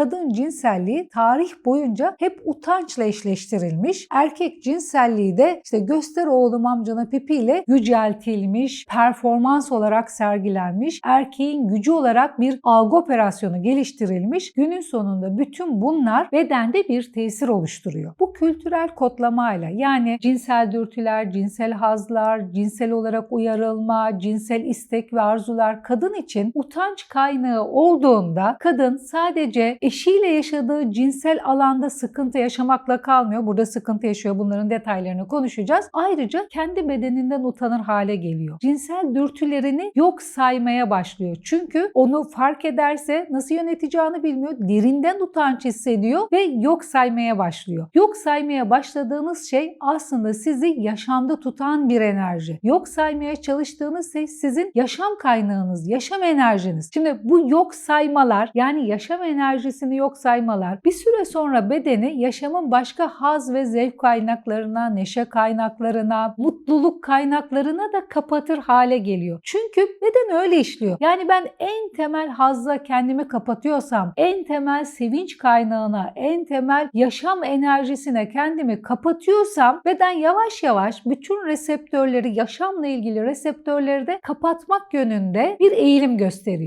kadın cinselliği tarih boyunca hep utançla eşleştirilmiş. Erkek cinselliği de işte göster oğlum amcana pipiyle yüceltilmiş, performans olarak sergilenmiş, erkeğin gücü olarak bir algı operasyonu geliştirilmiş. Günün sonunda bütün bunlar bedende bir tesir oluşturuyor. Bu kültürel kodlamayla yani cinsel dürtüler, cinsel hazlar, cinsel olarak uyarılma, cinsel istek ve arzular kadın için utanç kaynağı olduğunda kadın sadece eşiyle yaşadığı cinsel alanda sıkıntı yaşamakla kalmıyor. Burada sıkıntı yaşıyor. Bunların detaylarını konuşacağız. Ayrıca kendi bedeninden utanır hale geliyor. Cinsel dürtülerini yok saymaya başlıyor. Çünkü onu fark ederse nasıl yöneteceğini bilmiyor. Derinden utanç hissediyor ve yok saymaya başlıyor. Yok saymaya başladığınız şey aslında sizi yaşamda tutan bir enerji. Yok saymaya çalıştığınız şey sizin yaşam kaynağınız, yaşam enerjiniz. Şimdi bu yok saymalar yani yaşam enerjisini yok saymalar bir süre sonra bedeni yaşamın başka haz ve zevk kaynaklarına, neşe kaynaklarına, mutluluk kaynaklarına da kapatır hale geliyor. Çünkü beden öyle işliyor. Yani ben en temel hazza kendimi kapatıyorsam, en temel sevinç kaynağına, en temel yaşam enerjisine kendimi kapatıyorsam beden yavaş yavaş bütün reseptörleri, yaşamla ilgili reseptörleri de kapatmak yönünde bir eğilim gösteriyor.